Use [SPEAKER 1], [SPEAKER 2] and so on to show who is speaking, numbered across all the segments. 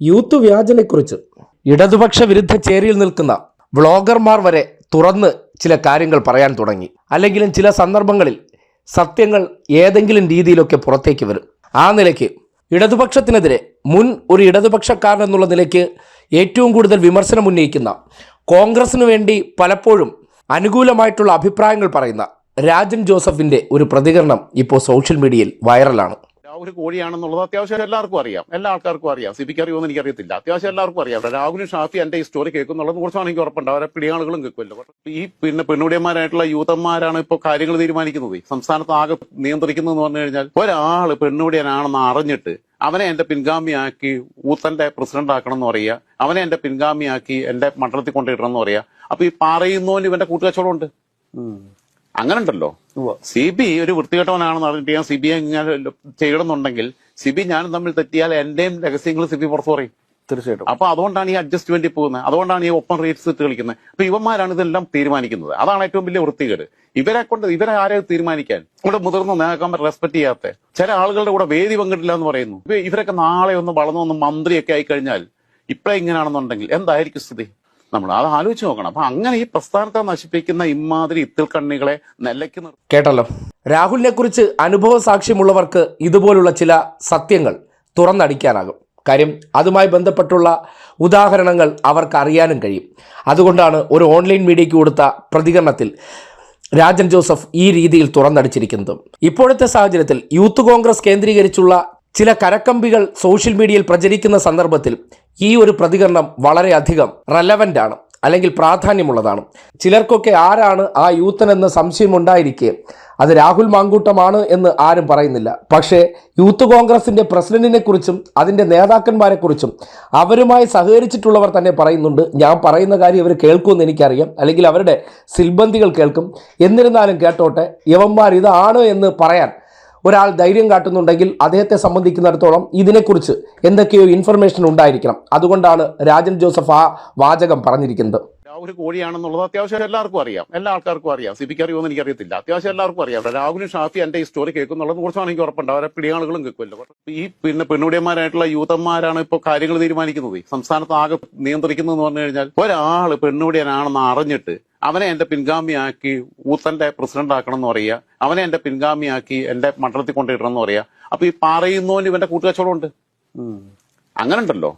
[SPEAKER 1] Youth വ്യാജനെക്കുറിച്ച്. ഇടതുപക്ഷ വിരുദ്ധ ചേരിയിൽ നിൽക്കുന്ന വ്ളോഗർമാർ വരെ തുറന്ന് ചില കാര്യങ്ങൾ പറയാൻ തുടങ്ങി. അല്ലെങ്കിലും ചില സന്ദർഭങ്ങളിൽ സത്യങ്ങൾ ഏതെങ്കിലും രീതിയിലൊക്കെ പുറത്തേക്ക് വരും. ആ നിലയ്ക്ക് ഇടതുപക്ഷത്തിനെതിരെ മുൻ ഒരു ഇടതുപക്ഷക്കാരൻ എന്നുള്ള നിലയ്ക്ക് ഏറ്റവും കൂടുതൽ വിമർശനം ഉന്നയിക്കുന്ന കോൺഗ്രസിനു വേണ്ടി പലപ്പോഴും അനുകൂലമായിട്ടുള്ള അഭിപ്രായങ്ങൾ പറയുന്ന രാജൻ ജോസഫിന്റെ ഒരു പ്രതികരണം ഇപ്പോൾ സോഷ്യൽ മീഡിയയിൽ വൈറലാണ്.
[SPEAKER 2] രാഹുൽ കോഴിയാണെന്നുള്ളത് അത്യാവശ്യം എല്ലാവർക്കും അറിയാം. എല്ലാ ആൾക്കാർക്കും അറിയാം. സിബിക്ക് അറിയുമെന്ന് എനിക്കറിയത്തില്ല. അത്യാവശ്യം എല്ലാവർക്കും അറിയാം. രാഹുലും ഷാഫി എന്റെ ഈ സ്റ്റോറി കേൾക്കുന്നുള്ളത് കുറച്ചാണ് എനിക്ക് ഉറപ്പുണ്ട്. അവരെ പിടിയാളുകളും കേൾക്കുമല്ലോ. ഈ പിന്നെ പെണ്ണുടിയന്മാരായിട്ടുള്ള യൂതന്മാരാണ് ഇപ്പോൾ കാര്യങ്ങൾ തീരുമാനിക്കുന്നത്. സംസ്ഥാനത്ത് ആകെ നിയന്ത്രിക്കുന്നതെന്ന് പറഞ്ഞു കഴിഞ്ഞാൽ ഒരാൾ പെണ്ണുടിയനാണെന്ന് അറിഞ്ഞിട്ട് അവനെ എന്റെ പിൻഗാമിയാക്കി ഊത്തന്റെ പ്രസിഡന്റ് ആക്കണം എന്ന് പറയുക അവനെ എന്റെ പിൻഗാമിയാക്കി എന്റെ മണ്ഡലത്തിൽ കൊണ്ടിടണം എന്ന് പറയുക. അപ്പൊ ഈ പറയുന്നവന് ഇവന്റെ കൂട്ടുകച്ചവടം ഉണ്ട്. അങ്ങനെ ഉണ്ടല്ലോ സി ബി ഒരു വൃത്തികെട്ടവനാണെന്ന് അറിഞ്ഞിട്ട് ഞാൻ സി ബി ഞാൻ ചെയ്യണമെന്നുണ്ടെങ്കിൽ സി ബി ഞാനും തമ്മിൽ തെറ്റിയാൽ എന്റെയും രഹസ്യങ്ങൾ സി ബി പുറത്തു പറയും.
[SPEAKER 3] തീർച്ചയായിട്ടും.
[SPEAKER 2] അപ്പൊ അതുകൊണ്ടാണ് ഈ അഡ്ജസ്റ്റ്മെന്റ് പോകുന്നത്. അതുകൊണ്ടാണ് ഈ ഓപ്പൺ റേറ്റ്സ് ഇട്ട് കളിക്കുന്നത്. അപ്പൊ ഇവന്മാരാണ് ഇതെല്ലാം തീരുമാനിക്കുന്നത്. അതാണ് ഏറ്റവും വലിയ വൃത്തികേട്. ഇവരെ കൊണ്ട് ഇവരെ ആരെ തീരുമാനിക്കാൻ? ഇവിടെ മുതിർന്ന നേതാക്കന്മാർ റെസ്പെക്ട് ചെയ്യാത്ത ചില ആളുകളുടെ കൂടെ വേദി പങ്കിട്ടില്ല എന്ന് പറയുന്നു. ഇവ- ഇവരൊക്കെ നാളെ ഒന്ന് വളർന്നു ഒന്ന് മന്ത്രിയൊക്കെ ആയി കഴിഞ്ഞാൽ ഇപ്പഴെങ്ങനെയാണെന്നുണ്ടെങ്കിൽ എന്തായിരിക്കും സ്ഥിതി? നമ്മൾ അത് ആലോചിച്ച് നോക്കണം. അപ്പൊ അങ്ങനെ ഈ പ്രസ്ഥാനത്തെ നശിപ്പിക്കുന്ന ഇമാതിരി ഇത്തിൽ കണ്ണികളെ നിലയ്ക്ക്
[SPEAKER 1] കേട്ടല്ലോ. രാഹുലിനെ കുറിച്ച് അനുഭവ സാക്ഷ്യമുള്ളവർക്ക് ഇതുപോലുള്ള ചില സത്യങ്ങൾ തുറന്നടിക്കാനാകും. കാര്യം അതുമായി ബന്ധപ്പെട്ടുള്ള ഉദാഹരണങ്ങൾ അവർക്ക് അറിയാനും കഴിയും. അതുകൊണ്ടാണ് ഒരു ഓൺലൈൻ മീഡിയയ്ക്ക് കൊടുത്ത പ്രതികരണത്തിൽ രാജൻ ജോസഫ് ഈ രീതിയിൽ തുറന്നടിച്ചിരിക്കുന്നത്. ഇപ്പോഴത്തെ സാഹചര്യത്തിൽ യൂത്ത് കോൺഗ്രസ് കേന്ദ്രീകരിച്ചുള്ള ചില കരക്കമ്പികൾ സോഷ്യൽ മീഡിയയിൽ പ്രചരിക്കുന്ന സന്ദർഭത്തിൽ ഈ ഒരു പ്രതികരണം വളരെയധികം റെലവന്റ് ആണ് അല്ലെങ്കിൽ പ്രാധാന്യമുള്ളതാണ്. ചിലർക്കൊക്കെ ആരാണ് ആ യൂത്തൻ എന്ന സംശയമുണ്ടായിരിക്കെ അത് രാഹുൽ മാങ്കൂട്ടമാണ് എന്ന് ആരും പറയുന്നില്ല. പക്ഷേ യൂത്ത് കോൺഗ്രസിന്റെ പ്രസിഡന്റിനെ കുറിച്ചും അതിന്റെ നേതാക്കന്മാരെ കുറിച്ചും അവരുമായി സഹകരിച്ചിട്ടുള്ളവർ തന്നെ പറയുന്നുണ്ട്. ഞാൻ പറയുന്ന കാര്യം ഇവർ കേൾക്കുമെന്ന് എനിക്കറിയാം. അല്ലെങ്കിൽ അവരുടെ സിൽബന്തികൾ കേൾക്കും. എന്നിരുന്നാലും കേട്ടോട്ടെ യവന്മാർ ഇതാണ് എന്ന് പറയാൻ ഒരാൾ ധൈര്യം കാട്ടുന്നുണ്ടെങ്കിൽ അദ്ദേഹത്തെ സംബന്ധിക്കുന്നിടത്തോളം ഇതിനെക്കുറിച്ച് എന്തൊക്കെയോ ഇൻഫർമേഷൻ ഉണ്ടായിരിക്കണം. അതുകൊണ്ടാണ് രാജൻ ജോസഫ് ആ വാചകം പറഞ്ഞിരിക്കുന്നത്.
[SPEAKER 2] രാഹുൽ കോഴിയാണെന്നുള്ളത് അത്യാവശ്യം എല്ലാവർക്കും അറിയാം. എല്ലാ ആൾക്കാർക്കും അറിയാം. സിബിക്ക് അറിയുമെന്ന് എനിക്കറിയത്തില്ല. അത്യാവശ്യം എല്ലാവർക്കും അറിയാം. രാഹുലും ഷാഫി എന്റെ ഈ സ്റ്റോറി കേൾക്കുന്നുള്ളത് കുറച്ചാണ് എനിക്ക് ഉറപ്പുണ്ട്. അവരെ പിടിയാളുകളും കേൾക്കുമല്ലോ. ഈ പിന്നെ പെണ്ണുടിയന്മാരായിട്ടുള്ള യൂത്തന്മാരാണ് ഇപ്പോൾ കാര്യങ്ങൾ തീരുമാനിക്കുന്നത്. സംസ്ഥാനത്ത് ആകെ നിയന്ത്രിക്കുന്നതെന്ന് പറഞ്ഞു കഴിഞ്ഞാൽ ഒരാൾ പെണ്ണുടിയനാണെന്ന് അറിഞ്ഞിട്ട് അവനെ എന്റെ പിൻഗാമിയാക്കി ഊത്തന്റെ പ്രസിഡന്റ് ആക്കണം എന്ന് പറയുക അവനെ എന്റെ പിൻഗാമിയാക്കി എന്റെ മണ്ഡലത്തിൽ കൊണ്ടിടണം എന്ന് പറയുക. അപ്പൊ ഈ പറയുന്നവന് ഇവന്റെ കൂട്ടുകച്ചവടം ഉണ്ട്. അങ്ങനെ ഉണ്ടല്ലോ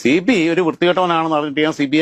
[SPEAKER 2] സി ബി ഒരു വൃത്തികെട്ടവനാണെന്ന് അറിഞ്ഞിട്ട് ഞാൻ സി ബി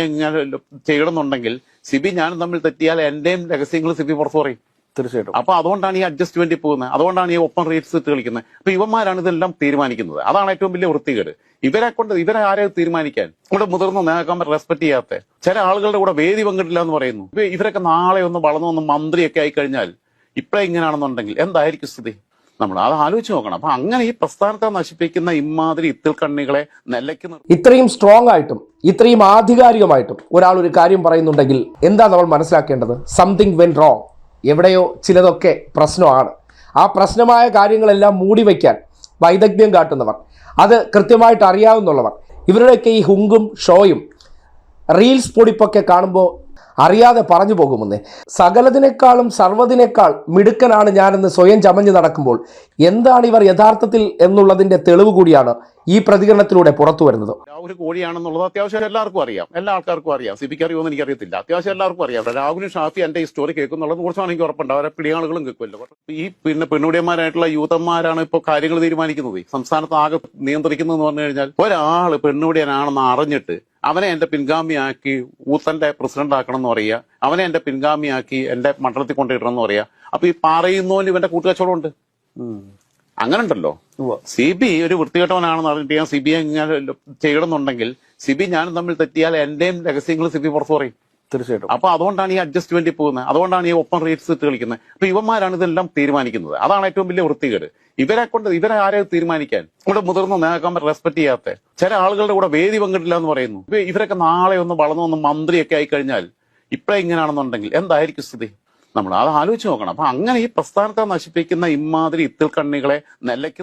[SPEAKER 2] ചെയ്യണമെന്നുണ്ടെങ്കിൽ സി ബി ഞാനും തമ്മിൽ തെറ്റിയാൽ എന്റെയും രഹസ്യങ്ങൾ സി ബി പുറത്തു പറയും.
[SPEAKER 3] തീർച്ചയായിട്ടും.
[SPEAKER 2] അപ്പൊ അതുകൊണ്ടാണ് ഈ അഡ്ജസ്റ്റ്മെന്റ് പോകുന്നത്. അതുകൊണ്ടാണ് ഈ ഓപ്പൺ റേറ്റ്സ് ഇട്ട് കളിക്കുന്നത്. അപ്പൊ ഇവന്മാരാണ് ഇതെല്ലാം തീരുമാനിക്കുന്നത്. അതാണ് ഏറ്റവും വലിയ വൃത്തികേട്. ഇവരെ കൊണ്ട് ഇവരെ ആരെ തീരുമാനിക്കാൻ ഇവിടെ മുതിർന്ന നേതാക്കന്മാർ റെസ്പെക്ട് ചെയ്യാത്ത ചില ആളുകളുടെ കൂടെ വേദി പങ്കിട്ടില്ല എന്ന് പറയുന്നു. ഇവരൊക്കെ നാളെ ഒന്ന് വളർന്നു ഒന്ന് മന്ത്രിയൊക്കെ ആയി കഴിഞ്ഞാൽ ഇപ്പഴേ ഇങ്ങനെയാണെന്നുണ്ടെങ്കിൽ എന്തായിരിക്കും സ്ഥിതി? നമ്മൾ അത് ആലോചിച്ച് നോക്കണം. അപ്പൊ അങ്ങനെ ഈ പ്രസ്ഥാനത്തെ നശിപ്പിക്കുന്ന ഇമാതിരി ഇത്തിൽ കണ്ണികളെ നിലയ്ക്ക്
[SPEAKER 1] ഇത്രയും സ്ട്രോങ് ആയിട്ടും ഇത്രയും ആധികാരികമായിട്ടും ഒരാൾ ഒരു കാര്യം പറയുന്നുണ്ടെങ്കിൽ എന്താ നമ്മൾ മനസ്സിലാക്കേണ്ടത്? സംതിങ് വെൻ റോങ് എവിടെയോ ചിലതൊക്കെ പ്രശ്നമാണ്. ആ പ്രശ്നമായ കാര്യങ്ങളെല്ലാം മൂടി വയ്ക്കാൻ വൈദഗ്ധ്യം കാട്ടുന്നവർ അത് കൃത്യമായിട്ട് അറിയാവുന്നുള്ളവർ ഇവരുടെയൊക്കെ ഈ ഹുങ്കും ഷോയും റീൽസ് പൊടിപ്പൊക്കെ കാണുമ്പോൾ അറിയാതെ പറഞ്ഞു പോകുമെന്നേ. സകലതിനേക്കാളും സർവതിനേക്കാൾ മിടുക്കനാണ് ഞാനെന്ന് സ്വയം ചമഞ്ഞു നടക്കുമ്പോൾ എന്താണ് ഇവർ യഥാർത്ഥത്തിൽ എന്നുള്ളതിന്റെ തെളിവ് കൂടിയാണ് ഈ പ്രതികരണത്തിലൂടെ പുറത്തു വരുന്നത്.
[SPEAKER 2] രാഹുൽ കോഴിയാണെന്നുള്ളത് അത്യാവശ്യം എല്ലാവർക്കും അറിയാം. എല്ലാ ആൾക്കാർക്കും അറിയാം. സിബിക്ക് അറിയുമെന്ന് എനിക്കറിയത്തില്ല. അത്യാവശ്യം എല്ലാവർക്കും അറിയാം. രാഹുലും ഷാഫി എന്റെ ഈ സ്റ്റോറി കേൾക്കുന്നുള്ളത് കുറച്ചാണ് എനിക്ക് ഉറപ്പുണ്ട്. അവരെ പിടിയാളുകളും കേൾക്കുമല്ലോ. ഈ പിന്നെ പെണ്ണുടിയന്മാരായിട്ടുള്ള യൂത്തന്മാരാണ് ഇപ്പോൾ കാര്യങ്ങൾ തീരുമാനിക്കുന്നത്. സംസ്ഥാനത്ത് ആകെ നിയന്ത്രിക്കുന്നതെന്ന് പറഞ്ഞു കഴിഞ്ഞാൽ ഒരാൾ പെണ്ണുടിയനാണെന്ന് അറിഞ്ഞിട്ട് അവനെ എന്റെ പിൻഗാമിയാക്കി ഊത്തന്റെ പ്രസിഡന്റ് ആക്കണം എന്ന് പറയുക അവനെ എന്റെ പിൻഗാമിയാക്കി എന്റെ മണ്ഡലത്തിൽ കൊണ്ടിടണം എന്ന് പറയുക. അപ്പൊ ഈ പറയുന്നവന് ഇവന്റെ കൂട്ടുകച്ചവടം ഉണ്ട്. അങ്ങനെ ഉണ്ടല്ലോ സി ബി ഒരു വൃത്തികെട്ടവനാണെന്ന് അറിഞ്ഞിട്ട് ഞാൻ സി ബി ഇങ്ങനെ ചെയ്യണമെന്നുണ്ടെങ്കിൽ സി ബി ഞാനും തമ്മിൽ തെറ്റിയാൽ എന്റെയും രഹസ്യങ്ങൾ സി ബി പുറത്തു പറയും.
[SPEAKER 3] തീർച്ചയായിട്ടും.
[SPEAKER 2] അപ്പൊ അതുകൊണ്ടാണ് ഈ അഡ്ജസ്റ്റ്മെന്റ് പോകുന്നത്. അതുകൊണ്ടാണ് ഈ ഓപ്പൺ റേറ്റ്സ് ഇട്ട് കളിക്കുന്നത്. അപ്പൊ ഇവന്മാരാണ് ഇതെല്ലാം തീരുമാനിക്കുന്നത്. അതാണ് ഏറ്റവും വലിയ വൃത്തികേട്. ഇവരെ കൊണ്ട് ഇവരെ ആരെ തീരുമാനിക്കാൻ? ഇവിടെ മുതിർന്ന നേതാക്കന്മാർ റെസ്പെക്ട് ചെയ്യാത്ത ചില ആളുകളുടെ കൂടെ വേദി പങ്കിട്ടില്ല എന്ന് പറയുന്നു. ഇവ- ഇവരൊക്കെ നാളെ ഒന്ന് വളർന്നു ഒന്ന് മന്ത്രിയൊക്കെ ആയി കഴിഞ്ഞാൽ ഇപ്പഴേ ഇങ്ങനെയാണെന്നുണ്ടെങ്കിൽ എന്തായിരിക്കും സ്ഥിതി? നമ്മൾ അത് ആലോചിച്ച് നോക്കണം. അപ്പൊ അങ്ങനെ ഈ പ്രസ്ഥാനത്തെ നശിപ്പിക്കുന്ന ഇമാതിരി ഇത്തിൽ കണ്ണികളെ നിലയ്ക്ക്